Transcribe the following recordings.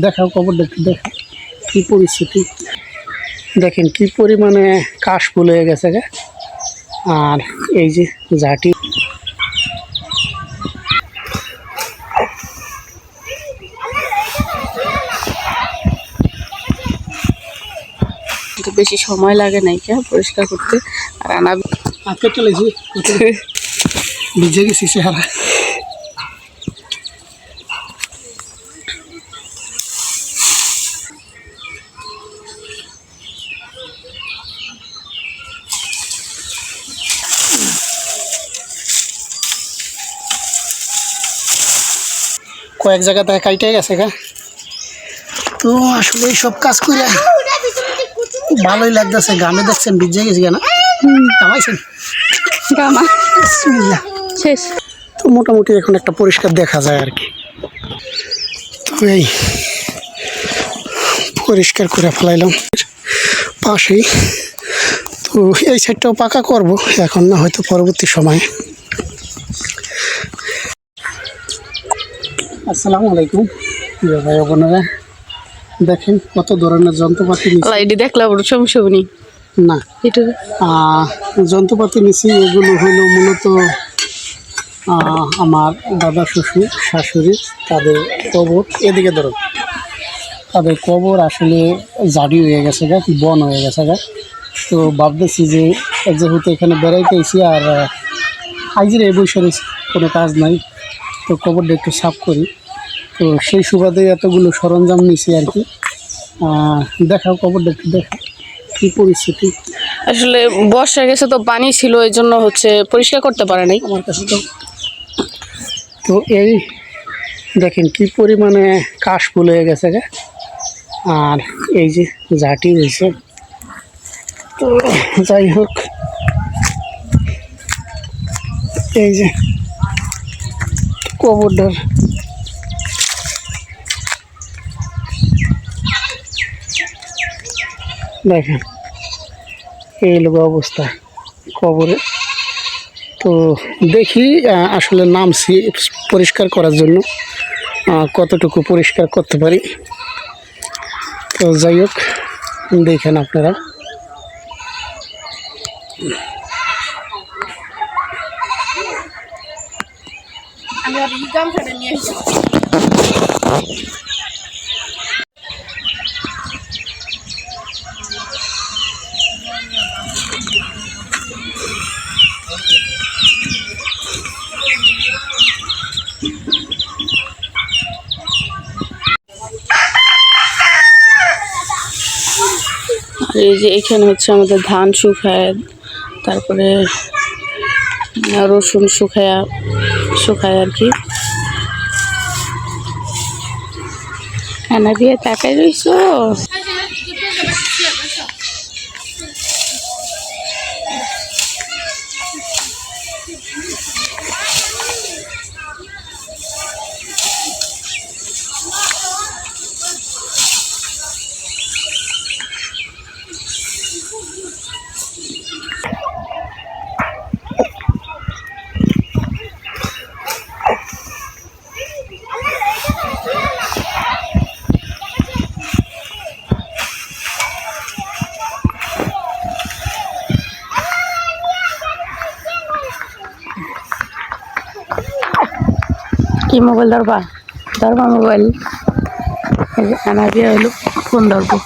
দেখাও দেখতে দেখা কি পরিস্থিতি? দেখেন কি পরিমাণে কাশ ফুল হয়ে গেছে গে। আর এই যে ঝাঁটি। কিন্তু বেশি সময় লাগে নাই কে পরিষ্কার করতে। আর আনা হাতে চলেছি? ভিজে গেছি চেহারা। কয়েক জায়গা থেকে কাইটে গেছে গা। তো আসলে সব কাজ করে ভালোই লাগতেছে গানে দেখছেন ভিজে গেছি কেন কামাইছেন গামা। শেষ। তো মোটামুটি এখন একটা পরিষ্কার দেখা যায় আর কি। তো এই পরিষ্কার করে ফেলাইলাম। পাশেই। তো এই সাইডটাও পাকা করব এখন না হয়তো পরবর্তী সময়ে। আসসালামু আলাইকুম। প্রিয় ভাই বোনেরা দেখেন কত ধরনের যন্ত্রপাতি নিচ্ছি দেখলাম সমস্যা না? এটা? যন্ত্রপাতি নিচ্ছি এগুলো হলো মূলত আমার দাদা শ্বশুর শাশুড়ি তাদের কবর। এদিকে ধরো তাদের কবর আসলে জাডি হয়ে গেছে গা বন হয়ে গেছে গা। তো ভাবতেছি যে যেহেতু এখানে বেড়াইতেছি আর আইজের এই বৈশাখ কোনো কাজ নাই তো কবরটা একটু সাফ করি। তো সেই সুবাদে এতগুলো সরঞ্জাম নিছি আর কি। দেখাও কবরটা একটু দেখা কী পরিস্থিতি? আসলে বর্ষা গেছে তো পানি ছিল এই জন্য হচ্ছে পরিষ্কার করতে পারে নাই। আমার কাছে তো তো এই দেখেন কি পরিমাণে কাশ ফুল হয়ে গেছে গে। আর এই যে ঝাঁটি হয়েছে তো যাই হোক। এই যে কবরটার দেখেন, এই লোক অবস্থা কবরে। তো দেখি আসলে নামছি পরিষ্কার করার জন্য কতটুকু পরিষ্কার করতে পারি। তো যাই হোক, দেখেন আপনারা। আর এই যে এখানে হচ্ছে আমাদের ধান শুকায় তারপরে রসুন শুকায়া শুকায় আর কি। খানা দিয়ে তাকাই রইছো? কি মোবাইল ধরবা? ধরবা মোবাইল। আনা দিয়ে হলো ফোন ধরবো।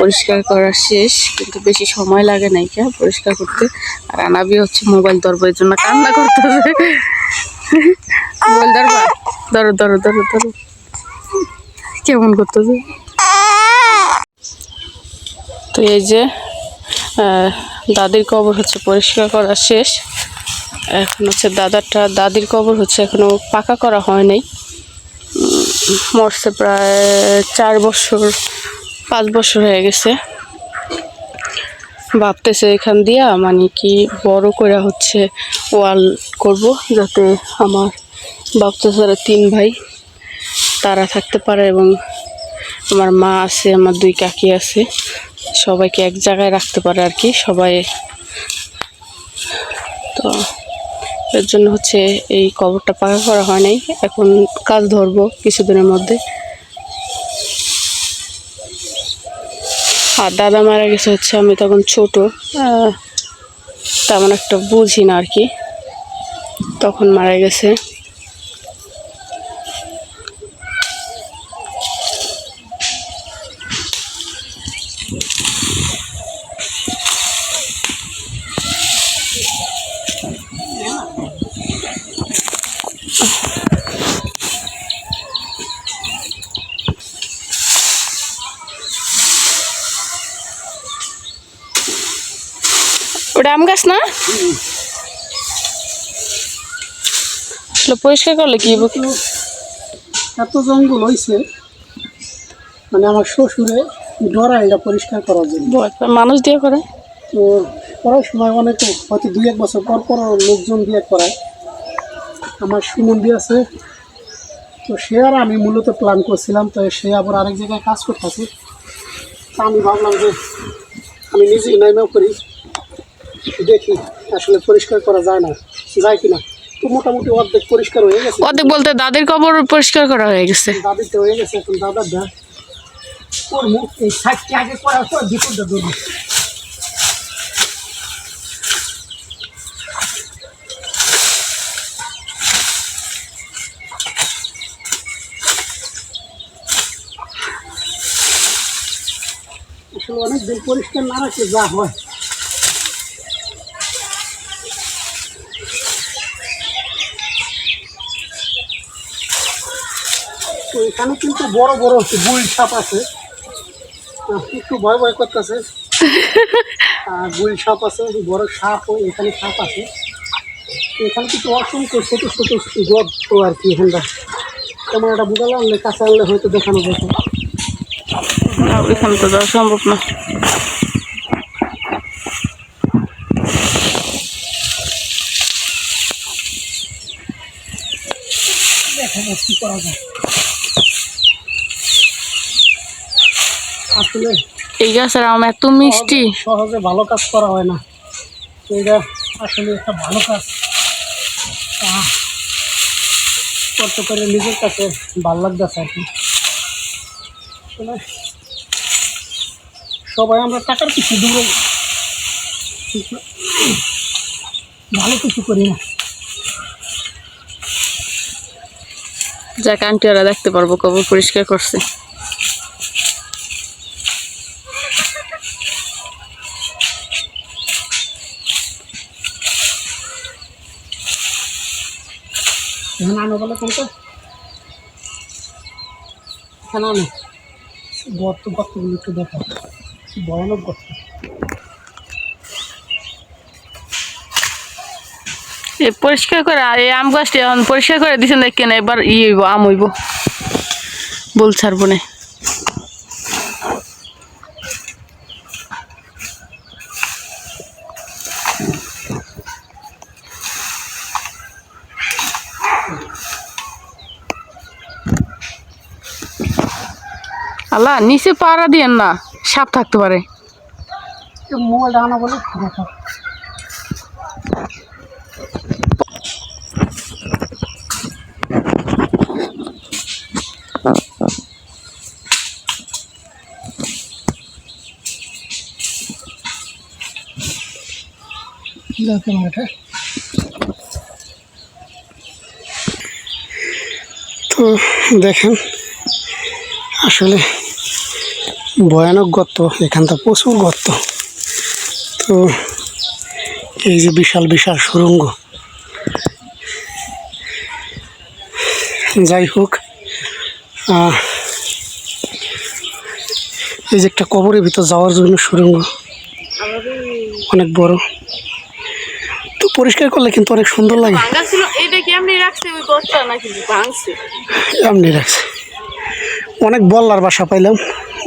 পরিষ্কার করা শেষ, কিন্তু বেশি সময় লাগে নাই কে পরিষ্কার করতে। আর আনাবি হচ্ছে মোবাইল ধরবো এর জন্য কান্না করতেছে মোবাইল ধরবা? ধরো ধরো ধরো ধরো। কেমন করতেছে তো এই যে দাদির কবর হচ্ছে পরিষ্কার করা শেষ। এখন হচ্ছে দাদারটা, দাদির কবর হচ্ছে এখনও পাকা করা হয় নাই মরছে প্রায় চার বছর, পাঁচ বছর হয়ে গেছে। ভাবতেছে এখান দিয়া মানে কি বড় করে হচ্ছে ওয়াল করব, যাতে আমার ভাবতেছে তিন ভাই তারা থাকতে পারে এবং আমার মা আছে, আমার দুই কাকি আছে, সবাইকে এক জায়গায় রাখতে পারে আর কি, সবাই। তো এর জন্য হচ্ছে এই কবরটা পাকা করা হয় নাই। এখন কাজ ধরবো কিছুদিনের মধ্যে। আর দাদা মারা গেছে হচ্ছে, আমি তখন ছোট। তেমন একটা বুঝি না আর কি। তখন মারা গেছে। আম গাছ না? পরিষ্কার করলে কি? এত জঙ্গল হয়েছে মানে আমার শ্বশুরে ডরা এটা পরিষ্কার করার জন্য। মানুষ দিয়ে করে? তো করার সময় অনেক হয়তো দুই এক বছর পর পর লোকজন দিয়ে করায় আমার সুমন্দি আছে তো সে আর আমি মূলত প্ল্যান করছিলাম তো সে আবার আরেক জায়গায় কাজ করতেছে। তা আমি ভাবলাম যে আমি নিজেই নাইমেও করি। দেখি আসলে পরিষ্কার করা যায় না যায় কিনা তো মোটামুটি অর্ধেক পরিষ্কার হয়ে গেছে। অর্ধেক বলতে দাদির কবর পরিষ্কার করা হয়ে গেছে। দাদিতে হয়ে গেছে এখন দাদার দেখ করব এই সাইডটা আগে করার পর বিপদটা ধরবো। আসলে অনেক দিন পরিষ্কার না রাখলে যা হয়। এখানে কিন্তু বড় বড় হচ্ছে বুল সাপ আছে। একটু ভয় ভয় করতেছে। বুল সাপ আছে বড় সাপ এখানে সাপ আছে। এখানে কিন্তু অসংখ্য ছোট ছোট গর্ত আর কি এখানটা। তেমন একটা বুঝালে আনলে কাছে আনলে হয়তো দেখানো যেত না ওইখানে তো যাওয়া সম্ভব না। দেখা যাক কি করা যায়। এই গাছের আম এত মিষ্টি। সহজে- ভালো কাজ করা হয় না। এটা আসলে একটা ভালো কাজ। করতে করে নিজের কাছে ভালো লাগতেছে আর কি। সবাই আমরা টাকার কিছু দূরে ভালো কিছু করি না। যাক আন্টি ওরা দেখতে পারব কবর পরিষ্কার করছে। এখানে আনো গর্ত গর্তগুলো একটু দেখো। ভয়ানক গর্ত। পরিষ্কার করে আর এই আম গাছটি এখন পরিষ্কার করে দিচ্ছেন দেখেন এবার ই হইব আম হইব। বল ছাড়বো না আল্লাহ নিচে পাড়া দিয়েন না সাপ থাকতে পারে। মোবাইলটা আনা বলে তো দেখেন আসলে ভয়ানক গর্ত এখান এখানটা প্রচুর গর্ত। তো এই যে বিশাল বিশাল সুরঙ্গ। যাই হোক এই যে একটা কবরের ভিতর যাওয়ার জন্য সুরঙ্গ অনেক বড়। তো পরিষ্কার করলে কিন্তু অনেক সুন্দর লাগে। এমনি রাখছে। অনেক বল্লার বাসা পাইলাম।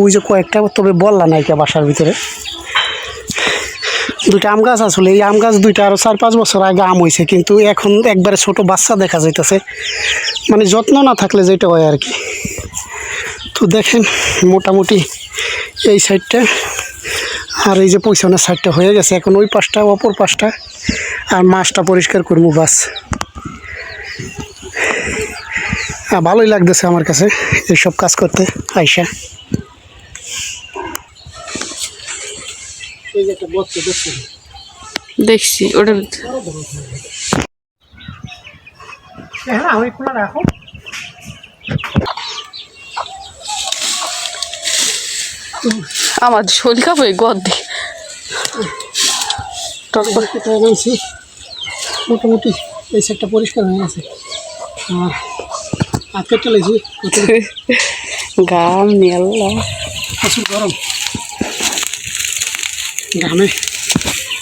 ওই যে কয়েকটা, তবে বল্লা নাইকা বাসার ভিতরে। দুইটা আম গাছ আসলে এই আম গাছ দুইটা আরও চার পাঁচ বছর আগে আম হয়েছে কিন্তু এখন একবারে ছোট বাচ্চা দেখা যাইতেছে। মানে যত্ন না থাকলে যেটা হয় আর কি। তো দেখেন, মোটামুটি এই সাইডটা, আর এই যে পয়সানের সাইডটা হয়ে গেছে। এখন ওই পাশটা, অপর পাশটা, আর মাছটা পরিষ্কার করব বাস। ভালোই লাগতেছে আমার কাছে এইসব কাজ করতে, আইসা এই যে একটা বস্তা দেখছি ওটা হ্যাঁ আমি খোলা রাখো। আমার শরীর খাব এই গদ দিয়ে তারপর? কোথায় মোটামুটি এই সাইডটা পরিষ্কার হয়ে গেছে। আর আজকে চলেছি গাম নিয়াল্লা প্রচুর গরম। ঘামে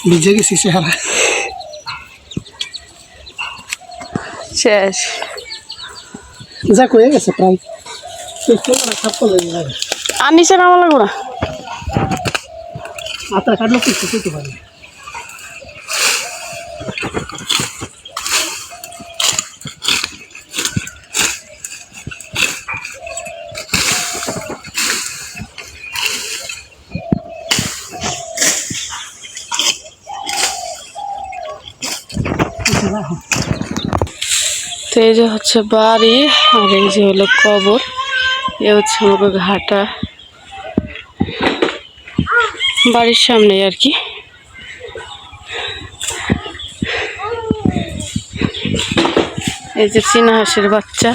ভিজে গেছি চেহারা। শেষ। যা হয়ে গেছে প্রায়। আর নিচে নামা লাগবো না? আতা কাটলো কিছু করতে পারে তো এই যে হচ্ছে বাড়ি, আর এই যে হলো কবর, এ হচ্ছে আমাকে ঘাটা। বাড়ির সামনে আর কি। এই যে চীনা হাঁসের বাচ্চা।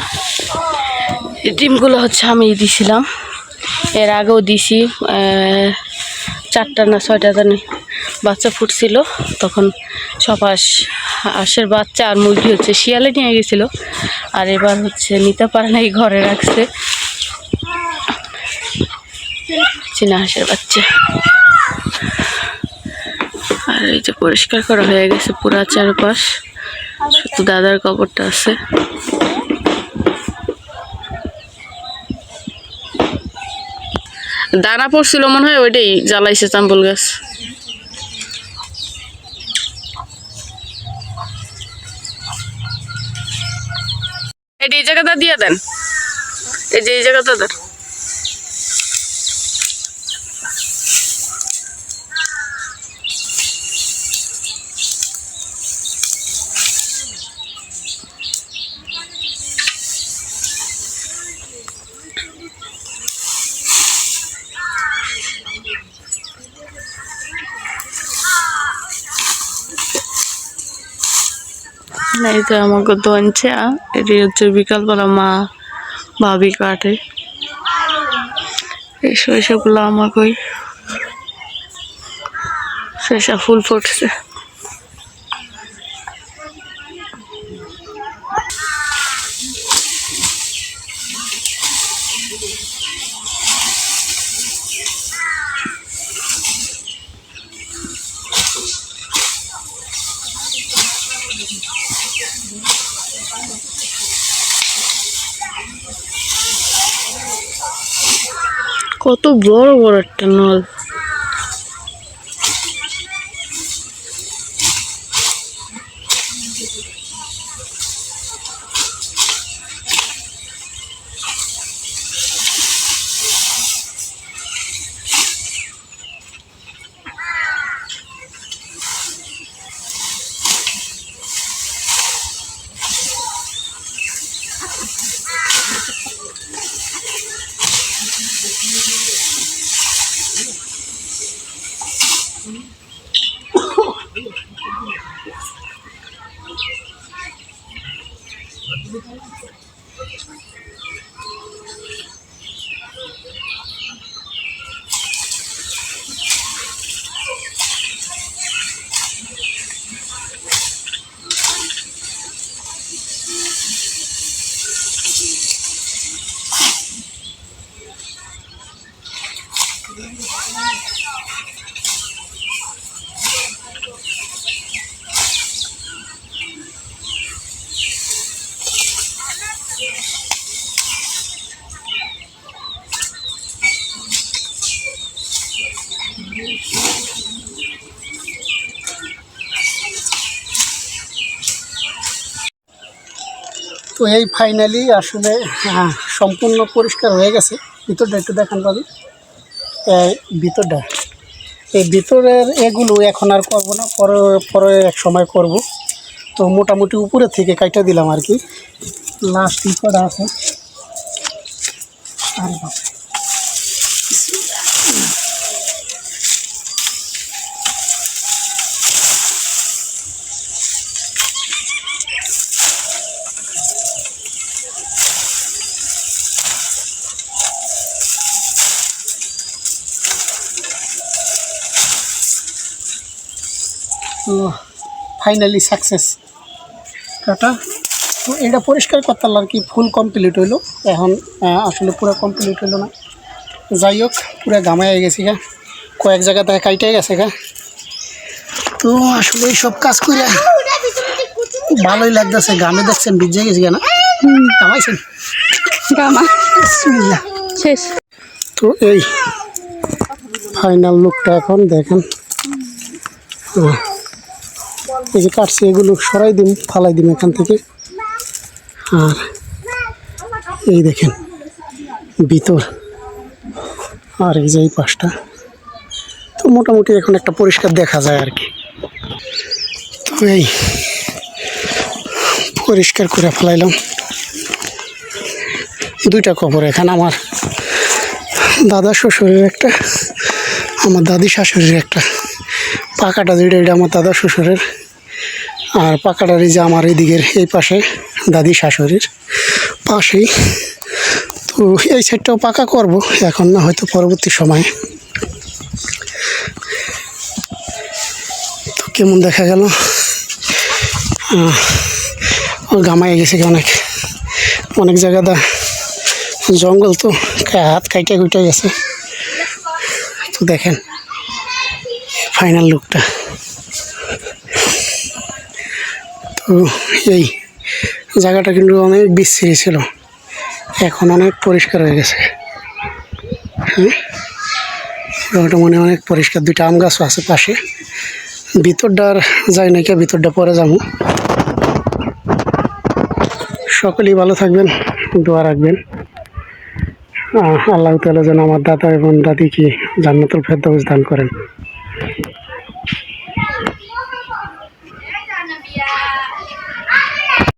এই ডিমগুলো হচ্ছে আমি দিছিলাম। এর আগেও দিছি চারটা না ছয়টা জানি। বাচ্চা ফুটছিল, তখন সব হাঁস হাঁসের বাচ্চা আর মুরগি হচ্ছে, শিয়ালে নিয়ে গেছিল। আর এবার হচ্ছে নিতে পারে নাই ঘরে রাখছে। চীনা হাঁসের বাচ্চা। আর এই যে পরিষ্কার করা হয়ে গেছে পুরা চারপাশ। শুধু দাদার কবরটা আছে। দানা পড়ছিল মনে হয়, ওইটাই জ্বালাইছে চাম্বল গাছ। দেন। এই যে এই জায়গাটা দেন। এই তো আমাকে দনছে এটি হচ্ছে বিকালবেলা মা ভাবি কাটে এই সরিষাগুলো আমাকে সরিষা ফুল ফুটছে। কত বড় বড় একটা নল। তো এই ফাইনালি আসলে সম্পূর্ণ পরিষ্কার হয়ে গেছে। ভিতরটা একটু দেখান পাবি ভিতরটা। এই ভিতরের এগুলো এখন আর করব না, পরে পরে এক সময় করব। তো মোটামুটি উপরে থেকে কাইটা দিলাম আর কি। লাস্ট ইকটা আছে। আরে ফাইনালি সাকসেস কাটা। তো এটা পরিষ্কার করতে আর কি ফুল কমপ্লিট হইল। এখন আসলে পুরো কমপ্লিট হইল না। যাই হোক পুরো গামায় গেছি গা। কয়েক জায়গা থেকে কাইটে গেছে গা। তো আসলে এই সব কাজ করে ভালোই লাগতেছে গামে দেখছেন ভিজে গেছি কেনা গামা বিসমিল্লাহ। শেষ। তো এই ফাইনাল লুকটা এখন দেখেন। এই যে কাটছি, এগুলো সরাই দিন, ফালাই দিন এখান থেকে। আর এই দেখেন, ভিতর। আর এই যে এই পাশটা। তো মোটামুটি এখন একটা পরিষ্কার দেখা যায় আর কি। তো এই পরিষ্কার করে ফেলাইলাম। দুইটা কবর এখানে আমার দাদা শ্বশুরের একটা, আমার দাদি শাশুড়ির একটা। পাকাটা যেটা, এটা আমার দাদা শ্বশুরের। আর পাকাটার যে আমার এদিকের, এই পাশে দাদি শাশুড়ির পাশেই। তো এই সাইডটাও পাকা করব, এখন না হয়তো পরবর্তী সময়ে। তো কেমন দেখা গেল? গামায় গেছে অনেক? অনেক জায়গাটা জঙ্গল তো হাত কাইটে কুইটে গেছে তো দেখেন ফাইনাল লুকটা তো এই জায়গাটা কিন্তু অনেক বিচ্ছিরি ছিল। এখন অনেক পরিষ্কার হয়ে গেছে। হ্যাঁ জায়গাটা মনে অনেক পরিষ্কার। দুইটা আম গাছও আছে পাশে। ভিতরটা আর যাই নাকি ভিতরটা পরে যাব। সকলেই ভালো থাকবেন, দোয়া রাখবেন। আল্লাহ তালা যেন আমার দাদা এবং দাদিকে জান্নাতুল ফেরদাউস দান করেন।